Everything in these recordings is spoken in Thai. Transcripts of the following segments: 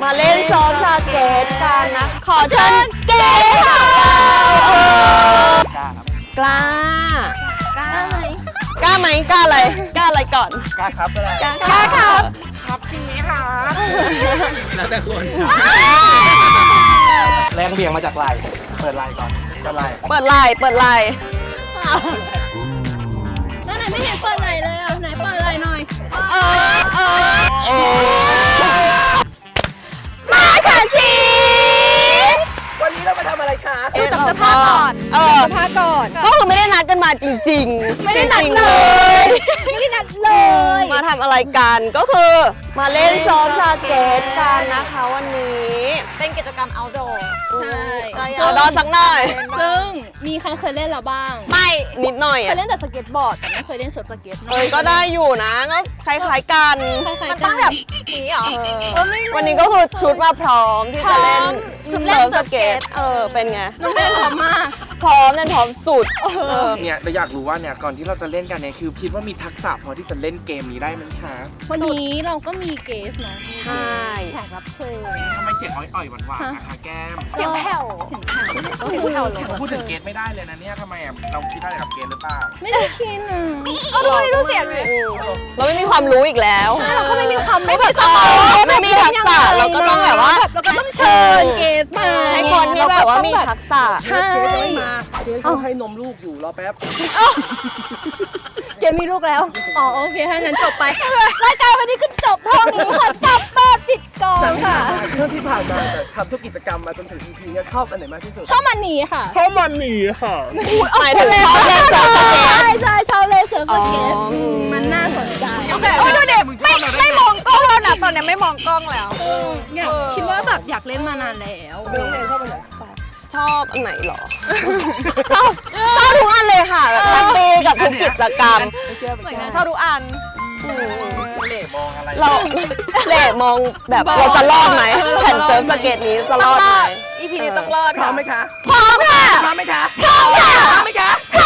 มาเล่นซ้อมสเก็ตกันนะ ขอเชิญเก๋ค่ะเออกล้าครับกล้ากล้าไหมกล้าไหมกล้าอะไรกล้าอะไรก่อนกล้าครับก็ได้กล้ากล้าครับครับจริงไหมครับแล้วแต่คนแรงเบี่ยงมาจากไหล่เปิดไหล่ก่อนเปิดไหล่เปิดไลน์เปิดไลน์แล้วไหนไม่เห็นเปิดไหนเลยอะไหนเปิดไหนหน่อยเออเออ มาค่ะซีวันนี้เรามาทำอะไรคะดูจากสภาพก่อนเออพาก่อน ก็คือไม่ได้นัดกันมาจริงๆไม่ได้นัดจริงๆเลย ไม่ได้นัดเลย มาทำอะไรกันก็คือมาเล่นซ้อมสเก็ตกันนะคะวันนี้ เป็นกิจกรรม outdoor ใช่เอาดอสักหน่อย ซึ่งมีใครเคยเล่นแล้วบ้าง ไม่นิดหน่อยเคอะยเล่นแต่สเก็ตบอร์ดแต่ไม่เคยเล่นเซิร์ฟสเก็ตเอ้ยก็ได้อยู่นะก็คล้ายๆกัน คล้ายๆมันกัต้องแบบนี้เหรอ เออวันนี้ก็คือชุดมาพร้อมที่จะเล่นพร้อมชุดเล่นซิร์ฟสเก็ตสเก็ต เออเป็นไง น้องเล่นพร้อมมาก พร้อมเล่นพร้อมสุดเออเนี่ยเราอยากรู้ว่าเนี่ยก่อนที่เราจะเล่นกันเนี่ยคือคิดว่ามีทักษะพอที่จะเล่นเกมนี้ได้ไหมคะวันนี้เราก็มีเกสนะใช่ แขกรับเชิญทำไมเสียงอ่อยๆหวานๆนะคะแก้มเสียงแผ่วเสียงแผ่วก็เสียงคือแผ่วลงพูดถึงเกมไม่ได้เลยนะเนี่ยทำไมอะเราคิดอะไรกับเกมหรือเปล่าไม่ได้คิดอะเออดูเสียงดิเราไม่มีความรู้อีกแล้วเราก็ไม่มีความไม่มีสเอมองอไม่มีทักษะเราก็ต้องแบบว่าเราก็ต้องเชิญเกสมาให้คนที่แบบว่ามีทักษะใช่เกมไม่มาเกมเขาให้นมลูกอยู่รอแป๊บ เกมมีลูกแล้ว อ๋อโอเค ถ้างั้นจบไป รายการวันนี้ก็จบเท่านี้ค่ะกลับบ้านปิดกองค่ะเรื่องที่ผ่านมาแต่ทำทุกกิจกรรมมาจนถึง EP เนี่ยชอบอันไหนมากที่สุด ชอบมันนี้ค่ะเพราะมันหนีค่ะ หมายถึงชอบเล่นเซิร์ฟสเก็ต ใช่ใช่ชอบเล่นเซิร์ฟสเก็ตอ๋ออืมมันน่าสนใจโอ้ยดูเด็กไม่ไม่มองกล้องแล้วนะตอนเนี้ยไม่มองกล้องแล้วเออเนี่ยคิดว่าแบบอยากเล่นมานานแล้วน้องเมย์ชอบอันไหนชอบอันไหนหรอ ชอบชอบทุกอันเลยค่ะแบบแฮปปี้ กิจกรรม เหมือนกันชอบดูอัน เหล่มองอะไรเราเละมองแบบเราจะรอดไหมแผ่นเซิร์ฟสเก็ตนี้จะรอดไหมอีพีนี้ต้องรอดพร้อมไหมคะพร้อมค่ะพร้อมไหมคะพร้อมค่ะพร้อมไหมคะไป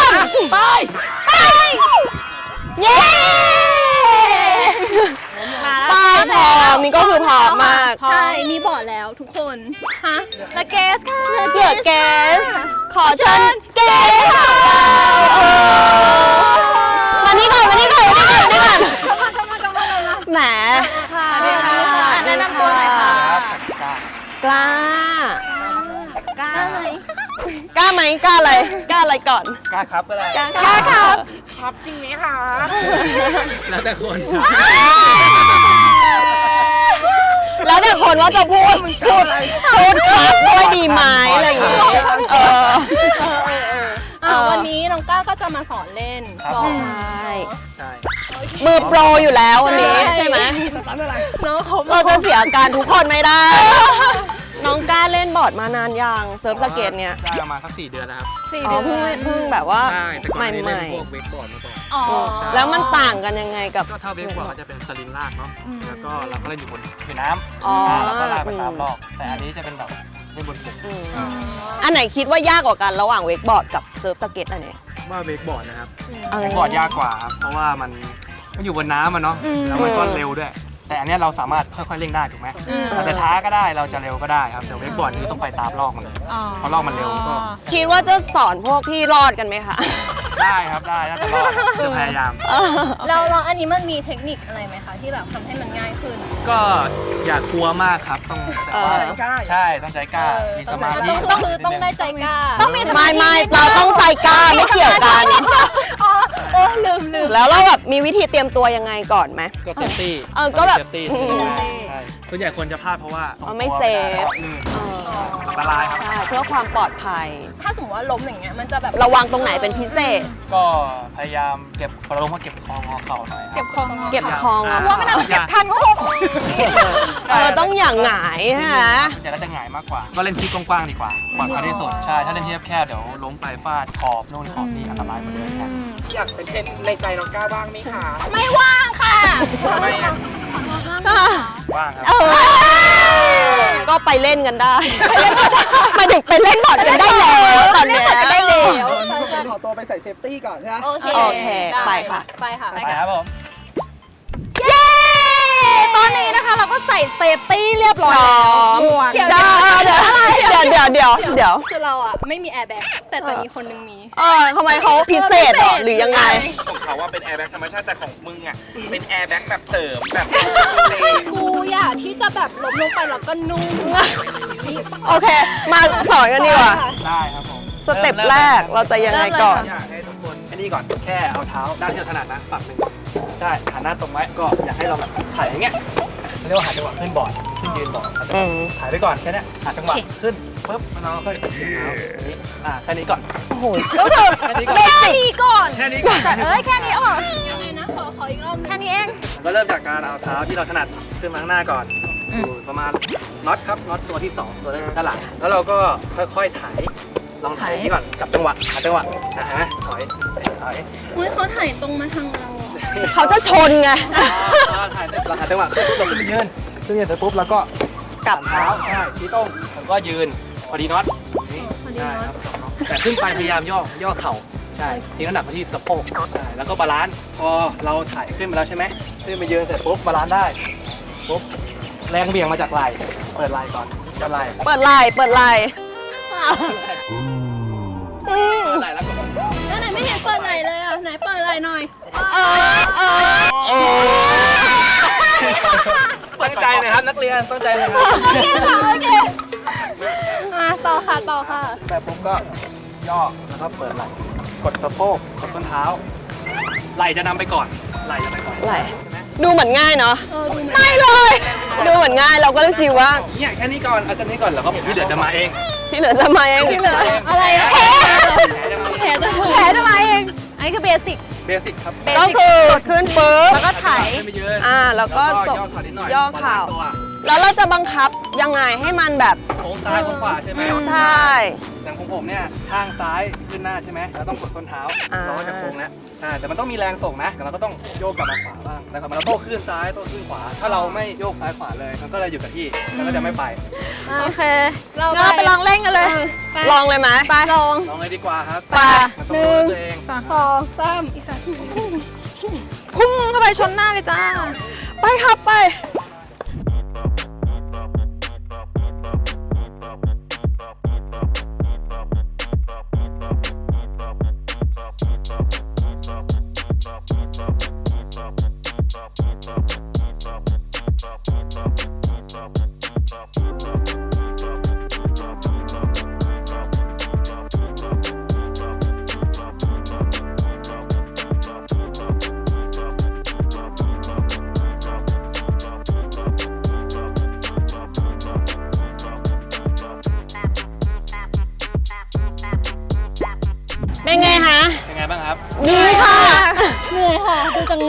เย้มไป้ พร้อมนี่ก็คือพร้อมมากใช่ มีบอร์ดแล้วทุกคน ฮะและเกสค่ะเหลือเกส ขอเชิญเกสค่ะเออมานี่ก่อนมานี่ก่อนมานี่ก่อนมานี่ก่อนเข้ามาเข้ามาเข้ามาเข้ามาแหมสวัสดีค่ะแนะนำตัวหน่อยค่ะกล้ากล้ากล้าไหมกล้าไหมกล้าอะไรกล้าอะไรก่อนกล้าครับก็ได้กล้ากล้าครับครับจริงไหมคะแล้วแต่คน แล้วแต่คนว่าจะพูดพูดพูดครับด้วยดีไหมอะไรอย่างเงี้ยเออ อ่าวันนี้น้องก้าวก็จะมาสอนเล่นครับ ก่อผนมใช่ใช่มือโปรอยู่แล้ววันนี้ใช่ใช่ไหมสตันอะไรน้องเขาเราจะเสียการทุกคนไม่ได้ น้องกล้าเล่นบอร์ดมานานยังเซิร์ฟสเก็ตเนี่ยได้ประมาณสักสี่เดือนนะครับสี่อ๋อเดืเพิ่งอนเพิ่งแบบว่าใช่แต่ก่อนใหม่นี้ใหเล่ม่นพวกเวกบอร์ดมาก่อน อ๋อ แล้วมันต่างกันยังไงกับ ก็ถ้าเวกบอร์ดเขาจะเป็นสลิงลากเนาะแล้วก็เราก็เล่นอยู่บนผิวน้ำอ๋อแล้วก็ลากไปตามรอบแต่อันนี้จะเป็นแบบเล่นบนบกอืมอันไหนคิดว่ายากกว่ากันระหว่างเวกบอร์ดกับเซิร์ฟสเก็ตอันไหนว่าเวกบอร์ดนะครับเออเวกบอร์ดยากกว่าครับเพราะว่ามันมันอยู่บนน้ำมันเนาะแล้วมันก็เร็วด้วย แต่อันเนี้ยเราสามารถค่อยๆเร่งได้ถูกไหมเราจะช้าก็ได้เราจะเร็วก็ได้ครับแต่เวกบอร์ดนี่ต้องไปตามลอกมันเลยเพราะลอกมันเร็วก็คิดว่าจะสอนพวกพี่รอดกันไหมคะ ได้ครับได้น่าจะรอดจะพยายามแล้วแล้วอันนี้มันมีเทคนิคอะไรไหมคะ ที่แบบทำให้มันง่ายขึ้น ก็อย่ากลัวมากครับต้องแต่ว่าเออกล้าใช่ต้องใจกล้ามีสมาธิต้องคือต้องได้ใจกล้าต้องมีสมาไม่ธิไม่เราต้องใจกล้าไม่เกี่ยวกันโอ้ลืมลืมแล้วเราแบบมีวิธีเตรียมตัวยังไงก่อนไหมก็เซฟตี้เออก็แบบ เซฟตี้อืมใช่ ส่วนใหญ่คนจะพลาดเพราะว่าอ๋อไม่เซฟลื่นเอออันตรายครับ ใช่เพื่อความปลอดภัย ถ้าสมมติว่าล้มอย่างเงี้ยมันจะแบบระวังตรงไหนเป็นพิเศษ ก็พยายามเก็บพอเราลงมาเก็บคองอเข่าหน่อยครับ เก็บคองเก็บคองอ่าเอาว่าไม่น่าจะเก็บทันก็หกเออต้องอย่างหงายฮะจะก็จะหงายมากกว่า ก็เล่นที่กว้างๆดีกว่าปลอดภัยที่สุดใช่ ถ้าเล่นที่แคบๆเดี๋ยวล้มไปฟาดขอบนู่นขอบนี่อันตรายกว่าเดิมครับอยากเป็นเทรนในใจน้องก้าวบ้างไหมคะไม่ว่างค่ะ ทำไมอะ ว่างครับ เออก็ไปเล่นกันได้หมายถึงไปเล่นบอร์ดกันได้แล้วตอนเนี้ย ได้แล้ว ขอตัวไปใส่เซฟตี้ก่อนใช่ไหมโอเค โอเคด้ไปค่ะ ไปค่ะ ไปครับผมเย้ตอ นอนนี้นะคะเราก็ใส่เซฟตี้เรียบร้อยพร้แล้วอม หมวก เดี๋ยวเดี๋ยวเดี๋ยวเดี๋ยวเดี๋ยวเดี๋ยวคือเราอะไม่มีแอร์แบ็กแต่แต่มีคนนึงมี เออทำไมเขาพิเศษเหรอหรือยังไง ของเขาว่าเป็นแอร์แบ็กธรรมชาติแต่ของมึงอะเป็นแอร์แบ็กแบบเสริมแบบกูอยากที่จะแบบล้มลงไปแล้วก็นุ่มโอเค มาสอนกันดีกว่า ได้ครับผมสเต็ปแรกเราจะยังไงก่อน อยากให้ทุกค นไอ้นี่ก่อนแค่เอาเท้าด้านที่เราถนัดนะฝั่งหนึ่งใช่หันหน้าตรงไว้ก็อยากให้เราแบบถ่ายอย่างเงี้ยเรียกว่าหาจังหวะขึ้นบอร์ดขึ้นยืนบอร์ดอืม ถ่ายไปก่อนแค่เนี้ยหาจังหวะขึ้นปุ๊บแล้วเราค่อยขึ้นเท้าอย่างนี้อ่าแค่นี้ก่อน โอ้โหก็คือแค่นี้ก่อน เบสิกก่อน แค่นี้ก่อนเอ้ยแค่นี้อ๋อยังไงนะขอขออีกรอบแค่นี้เอง เราเริ่มจากการเอาเท้าที่เราถนัดขึ้นมาข้างหน้าก่อนอยู่ประมาณน็อตครับน็อตตัวที่สองตัวด้านหลังแล้วเราก็ค่อยๆถ่าย ลองถ่ายนี่ก่อนจับจังหวะหาจังหวะอะเห็นไหมถอยถอยอุ้ยเขาถ่ายตรงมาทางเราอะเขาจะชนไงเราถ่ายเราหาจังหวะขึ้นเราขึ้นไปยืนขึ้นยืนเสร็จปุ๊บแล้วก็กลับ เท้าใช่ชี้ตรงแล้วก็ยืนพอดีน็อตนี่ใช่ครับแต่ขึ้นไปพยายามย่อย่อเข่าใช่ทิ้งน้ำหนักไปที่สะโพกใช่แล้วก็บาลานซ์พอเราถ่ายขึ้นมาแล้วใช่ไหมขึ้นไปยืนเสร็จปุ๊บบาลานซ์ได้ปุ๊บแรงเบี่ยงมาจากไหล่เปิดไหล่ก่อนจะไหล่ เปิดไลน์เปิดไล น์เปิดไหล่แล้วก็แล้วไหนไม่เห็นเปิดไหนเลยอะไหนเปิดไหนหน่อยเออเออตั้งใจเลยครับนักเรียนตั้งใจเลยครับโอเคค่ะโอเคอะต่อค่ะต่อค่ะแต่ปุ๊บก็ย่อแล้วก็เปิดไหล่กดสะโพกกดส้นเท้า ไหล่จะนำไปก่อนไหล่จะไปก่อนไหลดูเหมือนง่ายเนาะเออดูเหมือนไม่เลย ดูเหมือนง่ายเราก็เลยชิวว่าเนี่ยแค่นี้ก่อนเอาแค่นี้ก่อนแล้วก็ที่เหลือจะมาเอง ที่เหลือจะมาเองที่เหลืออะไรอะแผลจะแผลจะมาเอง อันนี้คือเบสิก เบสิกครับก็คือขึ้นปุ๊บแล้วก็ไถ ขึ้นไปยืนอ่าแล้วก็ย่ส่งอเข่านิดหน่อยย่อเข่าบลนซ์ตัวแล้วเราจะบังคับยังไงให้มันแบบโค้งซ้ายโค้งขวาใช่ไหมใช่อย่าง ของผมเนี่ยข้างซ้ายขึ้นหน้าใช่ไหมแล้วต้องกดส้นเท้าอ่า เราก็จะโค้งแล้วใช่แต่มันต้องมีแรงส่งนะแต่เราก็ต้องโยกกลับมาขวาบ้างแล้วก็มันโต้ขึ้นซ้ายโต้ขึ้นขวา ถ้าเราไม่โยกซ้ายขวาเลย มันก็เลยอยู่กับที่แล้วก็จะไม่ไปโอเคเรางั้นเราไปลองเล่นกันเลย ไปลองเลยไหมไปลอง ลองเลยดีกว่าครับไป มันต้องรู้ตัวเองสองสามอีสัตว์พุ่งเข้าไปชนหน้าเลยจ้า ไปครับไป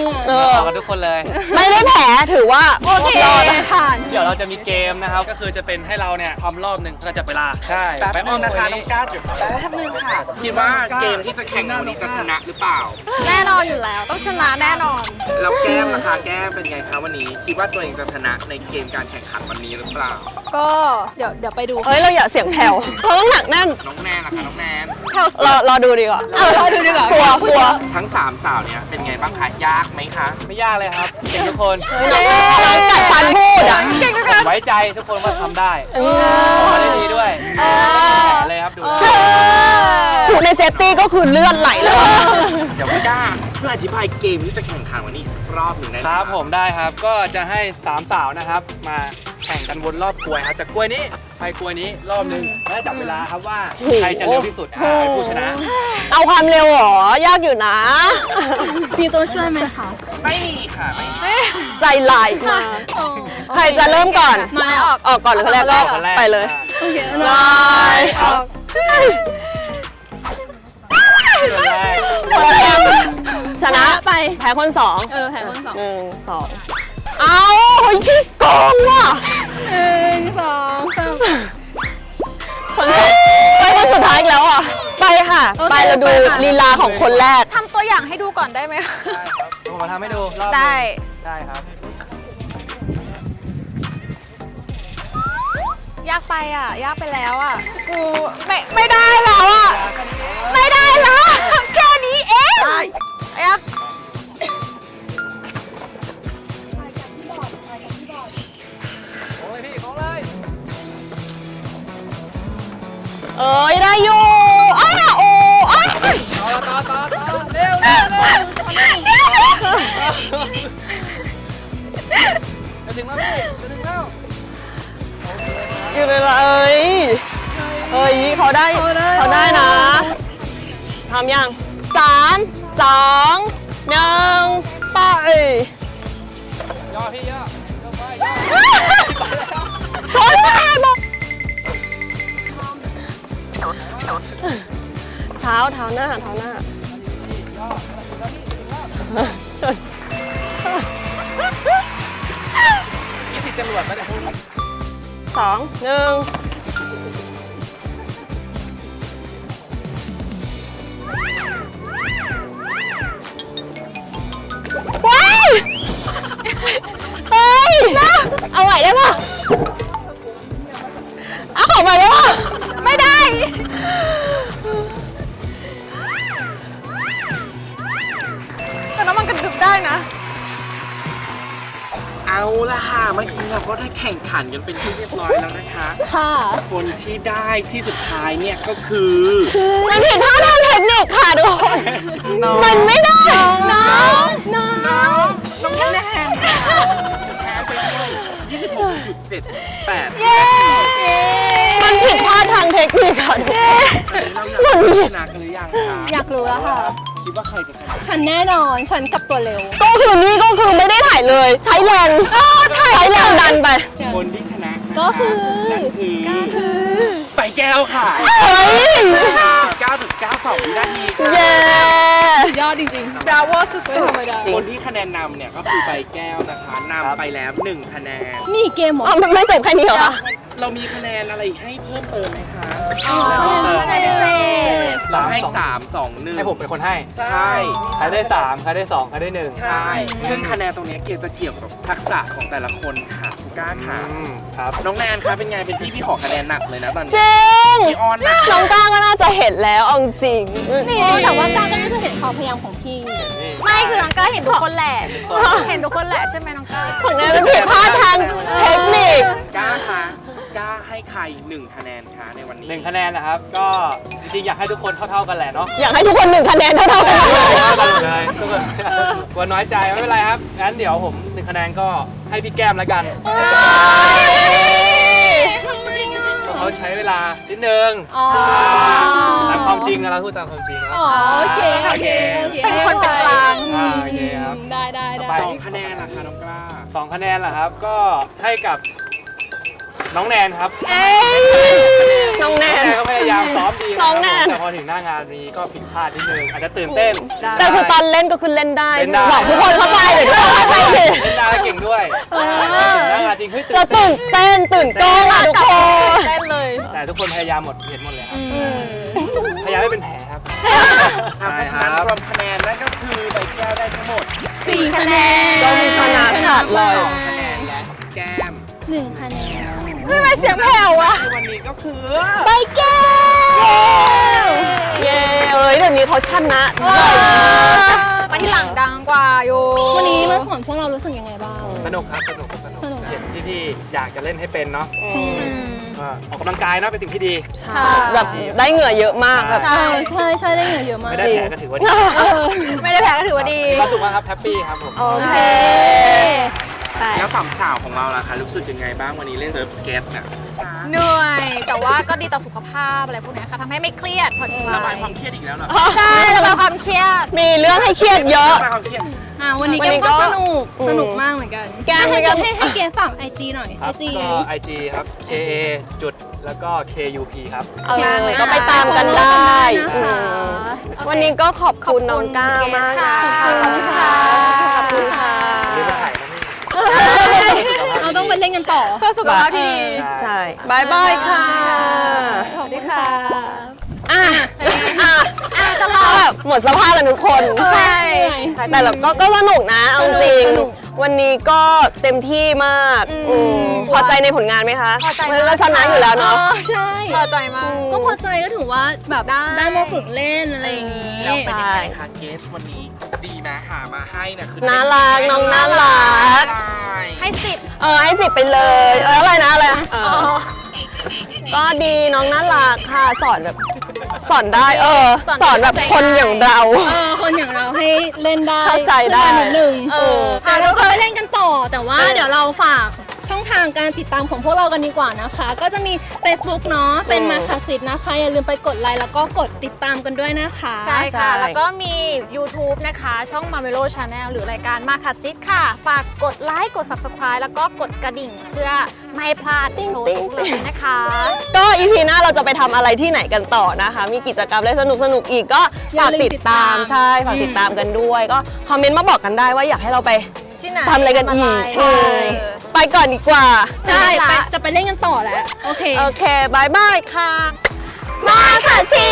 ค่ะดูจากเหงื่อ เออต่อกันทุกคนเลย ไม่ได้แผลถือว่าโอเครอดผ่าน เดี๋ยวเราจะมีเกมนะครับ ก็คือจะเป็นให้เราเนี่ยทำรอบหนึ่งเราจะเวลา ใช่แป๊บนึงนะคะน้องก้าวแป๊บนึงค่ะ คิดว่าเกมที่จะแข่งในวันนี้จะชนะหรือเปล่า แน่นอนอยู่แล้วต้องชนะแน่นอน แล้วแก้มนะคะแก้มเป็นไงคะวันนี้ คิดว่าตัวเองจะชนะในเกมการแข่งขันวันนี้หรือเปล่าก็เดี๋ยวเดี๋ยวไปดูเฮ้ยเราอย่าเสียงแผ่วเราต้องหนักแน่นน้องแนนนะคะน้องแนนรอรอดูดีกว่าเอารอดูดีกว่ากลัวกลัวทั้งสามสาวเนี่ยเป็นไงบ้างคะ ยากไหมคะ ไม่ยากเลยครับเก่งทุกคนเรากัดฟันพูดอะผมไว้ใจทุกคนว่าทำได้ขอได้ดีด้วยเออเลยครับดูถูกในเซฟตี้ก็คือเลือดไหลเลยเดี๋ยวพี่ก้าช่วยอธิบายเกมที่จะแข่งขันวันนี้อีกสักรอบหนึ่งได้ไหมครับผมได้ครับก็จะให้สามสาวนะครับมา แข่งกันวนรอบกลวยครับจากกลวยนี้ไปกลวยนี้รอบหนึงแล้วจับเวลาครับว่าใครจะเร็วที่สุดอ่าเป็นผู้ชนะ เอาความเร็วเหรอยากอยู่นะ มีตัวช่วยไหมคะไม่มีค่ะไม่มีใจลายมากใครจะเริ่มก่อน มาออกออกก่อนหรือคนแรกก็คนแรกไปเลยโอเคลายออกคนแรกคนแรกชนะไปแพ้คนสองเออแผลคนสองหนึ่งสอง เอาเฮ้ยขี้โกงว่ะหนึ่งสองสามคนสองไปคนสุดท้ายอีกแล้วอะ ไปค่ะ โอเคไปเราดูไปค่ะ ลีลาของคนแรก ทำตัวอย่างให้ดูก่อนได้ไหมคะได้ครับผมมาทำให้ดูรอบหนึ่งได้ ได้ครับ ยากไปอะ ยากไปแล้วอะ กูไม่ไม่ได้แล้วอะ ไม่ได้แล้ว แค่นี้เองยาก เอ้ยได้อยู่อ้าโอ้อ้าต่อต่อต่อต่อเร็วเร็วเร็วจะถึงแล้วพี่จะถึงแล้วอยู่เลยละเอ้ยเอ้ยเขาได้เขาได้นะทำยังสามสองหนึ่งไปย่อพี่ย่อเข้าไปเขาได้บอก เท้าเท้าหน้าเท้าหน้าชนยี่สิบจรวดมาเนี่ยสองหนึ่งว้ายเฮ้ยเอาใหม่ได้ปะเอาของใหม่ได้ปะไม่ได้ แต่น้ำมันกระดึบได้นะ เอาละค่ะเมื่อกี้เราก็ได้แข่งขันกันเป็นที่เรียบร้อยแล้วนะคะ ค่ะ คนที่ได้ที่สุดท้ายเนี่ยก็คือมันผิดพลาดทางเทคนิคค่ะทุกคน น้องมันไม่ได้ น้องน้องแนนแพ้ไปด้วย26.78 มันผิดพลาดทางเทคนิคค่ะทุกคนเราอยากรู้ชนะกันหรือยังคะอยากรู้แล้วค่ะ คิดว่าใครจะชนะฉันแน่นอน ฉันกลับตัวเร็ว ก็คือนี่ก็คือไม่ได้ถ่ายเลย ใช้แรงใช้แรงดันไป คนที่ชนะนะะก็คือ นั่นคือไปแก้วค่ะเฮ้ย 9.92วินาทีค่ะเย้ ยอดจริงบราโวสุดๆไม่ธรรมดาคนที่คะแนนนำเนี่ยก็คือใบแก้วนะคะนำไปแล้ว 1 คะแนนนี่เกมเหรออ้าวมันไม่เจ็บแค่นี้เหรอคะ เรามีคะแนนอะไรให้เพิ่มเติมไหมคะอ๋อคะแนนพิเศษ เราให้สาม3 2 1ให้ผมเป็นคนให้ ใช่ ใครได้สามใครได้สองใครได้หนึ่งใช่ ซึ่งคะแนนตรงเนี้ยเกี่ยวจะเกี่ยวกับทักษะของแต่ละคนค่ะคุณก้าค่ะอืมครับ น้องแนนคะเป็นไงเป็นพี่พี่ขอคะแนนหนักเลยนะตอนจนี้ริงพี่ออนหนัก น้องก้าก็น่าจะเห็นแล้วเอาจริงนี่แต่ว่าการก็น่าจะเห็นความพยายามของพี่ นี่ไม่คือน้องก้าเห็นทุกคนแหละ เห็นทุกคนแหละใช่ไหมน้องก้าของแนนมันผิดพลาดทางเทคนิค ก้าคะ ก้าให้ใครหนึ่งคะแนนคะในวันนี้หนึ่งคะแนนนะครับ ก็จริงๆอยากให้ทุกคนเท่าๆกันแหละเนาะอยากให้ทุกคนหนึ่งคะแนนเท่าๆกันเลย เท่ากันเลยทุกคนกลัวน้อยใจไม่เป็นไรครับงั้นเดี๋ยวผมหนึ่งคะแนนก็ให้พี่แก้มแล้วกันเพราะเขาใช้เวลานิดนึงอ๋อ ตามความจริงนะเราพูดตามความจริงนะอ๋อโอเคโอเคโอเคเป็นคนเป็นกลาง อ่าโอเคครับ ได้ได้ได้ต่อไปสองคะแนนล่ะคะน้องกล้า สองคะแนนเหรอครับ ก็ให้กับ น้องแนนครับน้องแนน้องนแนน ก็พยายามซ้อมดีน้องแนน แต่พอถึงหน้างานนี้ก็ผิดพลาดนิดนึงอาจจะตื่นเต้น แต่คือตอนเล่นก็คือเล่นได้เล่นได้ บอกทุกคนเข้าไปเดี๋ยวทุกคนเข้าใจผิดเล่นได้เก่งด้วยเออถึงหน้างานจริงเฮ้ยจะตื่นเต้นตื่นเต้นตื่นกล้องอะทุกคน เต้นเลย แต่ทุกคนพยายามหมดเห็นหมดเลยครับอืมพยายามไม่เป็นแผลครับครับเพราะฉะนั้นรวมคะแนนนั่นก็คือใบแก้วได้ทั้งหมดสี่คะแนนก็มีชนะขาดเลย สองคะแนนและแก้มหนึ่งคะแนน ไม่มาเสียงแผ่วอะในวันนี้ก็คือใบแก้วเย้เอ้ยเดี๋ยวนี้เขาชนะบ่อยมากมาที่หลังดังกว่าอยู่วันนี้มาสอนพวกเรารู้สึกยังไงบ้าง สนุกครับ สนุกครับสนุกสนุกเห็นพี่ๆอยากจะเล่นให้เป็นเนาะอืมก็ออกกำลังกายเนาะเป็นสิ่งที่ดีแบบได้เหงื่อเยอะมากแบบใช่ใช่ใช่ได้เงินเยอะมากไม่ได้แผลก็ถือว่าดีเออไม่ได้แพ้ก็ถือว่าดีมีความสุขมากครับแฮปปี้ครับผมโอเค แล้วสามสาวของเราล่ะคะรู้สึกยังไงบ้างวันนี้เล่นเซิร์ฟสเก็ตน่ะเหนื่อยแต่ว่าก็ดีต่อสุขภาพอะไรพวกเนี้ยค่ะทำให้ไม่เครียดผ่อนคระบาลายยความเครียดอีกแล้วเหรอใช่ระบายความเครียดมีเรื่องให้เครียดเยอะ ระบายความเครียด อ่าวันนี้วันนี้แกก็ก็สนุกอืมสนุกมากเหมือนกัน แกมีให้กันให้ให้เกฝากไอจีหน่อยคไอรับจี ก็ IG ครับ K A จุดแล้วก็ K U P ครับ เออก็ไปตามกันได้นะคะ อืมวันนี้ก็ขอบคุณน้องก้าวมากนะขอบคุณค่ะ ขอบคุณค่ะเรียกว่าถ่ายนะนี่ เราต้องไปเล่นกันต่อ เพื่อสุขภาพที่ดีใช่บายบายค่ะสวัสดีค่ะอะอะอะตลอดแบบหมดสภาพกันทุกคน ใช่ แต่เราก็ก็สนุกนะเอาจริง สนุก วันนี้ก็เต็มที่มากอืมอืมพอใจในผลงานไหมคะพอใจมากมันก็ชนะอยู่แล้วเนาะออใช่พอใจมาก ก็พอใจก็ถือว่าแบบได้ ได้มาฝึกเล่นอะไรอย่างนี้ แล้วเป็นยังไงคะเกสวันนี้ดีไหมหามาให้นะคือน่ารักน้องน่ารักใช่ให้สิบเออให้สิบไปเลย เอออะไรนะอะไรเออก็ดีน้องน่ารักค่ะสอนแบบ สอนได้ เออสอนสอนแบบคนอย่างเรา เออคนอย่างเราให้เล่นได้เข้าใจได้ ขึ้นมานิดนึงเออ ค่ะเราก็ไปเล่นกันต่อแต่ว่าเออเดี๋ยวเราฝาก ช่องทางการติดตามของพวกเรากันดีกว่านะคะ ก็จะมี Facebook เนาะเป็นอืมมาคาสิตนะคะ อย่าลืมไปกดไลค์แล้วก็กดติดตามกันด้วยนะคะ ใช่ค่ะ ใช่ แล้วก็มี YouTube นะคะ ช่อง m a m e l o Channel หรือรายการมาคัสซิตค่ะ ฝากกดไลค์กด Subscribe แล้วก็กดกระดิ่ง เพื่อไม่ให้พลาดโพสต์ทุกเลยนะคะ ก็อีพีหน้าเราจะไปทำอะไรที่ไหนกันต่อนะคะ มีกิจกรรมอะไรสนุกสนุกๆอีกก็ฝากติดตามใช่ฝากติดตามกันด้วย ก็คอมเมนต์มาบอกกันได้ว่าอยากให้เราไป ที่ไหนทำอะไรกันอีกทำอะไรใช่ ไปก่อนดีกว่า ใช่ไปไปละจะไปเล่นกันต่อแล้ว โอเค โอเคบายบายค่ะ มาค่ะซี